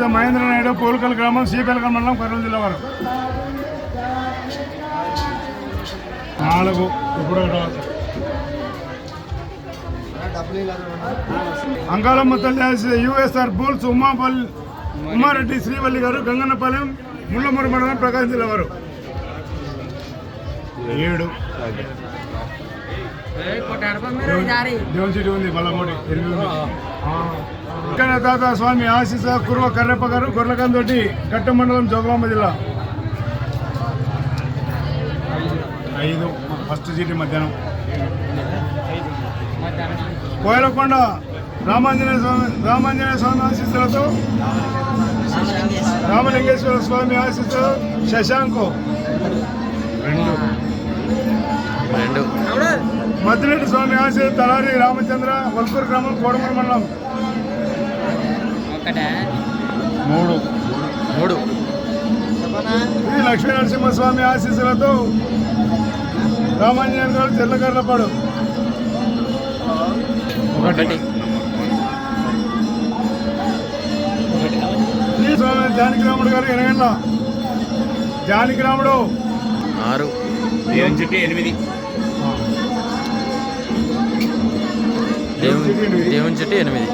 ఆశీస్ మహేంద్ర నాయుడు పోలుకల్ గ్రామం శ్రీపెలకల్ మండలం కర్నూలు జిల్లా వారు నాలుగు ఇప్పుడు. అంకాలమ్మ తల్లి యుఎస్ఆర్ బూల్స్ ఉమాపల్లి ఉమారెడ్డి శ్రీవల్లి గారు గంగన్నపాలెం ముళ్ళమూరు మండలం ప్రకాశం జిల్లా వారు ఏడు. దేవుని చెట్టు ఉంది బల్లమూడి ఎనిమిది తాత స్వామి ఆశీస కుర్వ కర్రెప్ప గారు గొర్రెకందొడ్డి గట్ట మండలం జోగులాంబ జిల్లా. ఐదు ఫస్ట్ సీటీ మధ్యాహ్నం. కోయలకొండ రామాంజనేయ స్వామి రామాంజనేయ స్వామి ఆశీస్సులతో రామలింగేశ్వర స్వామి ఆశీస్సు శశాంకు. రెండు. రెండు. మద్దిరెడ్డి స్వామి ఆశీస్సు తలారి రామచంద్ర వల్కూరు గ్రామం కోడమూరు మండలం. మూడు. మూడు. శ్రీ లక్ష్మీ నరసింహస్వామి ఆశీస్సులతో రామాంజనేయ గారు చెల్లకర్లపాడు ఒకటి. స్వామి జానకిరాముడు గారు ఎనగండ్ల జానకిరాముడు ఆరు. దేవుని చుట్టూ ఎనిమిది. దేవుని దేవుని చుట్టూ ఎనిమిది.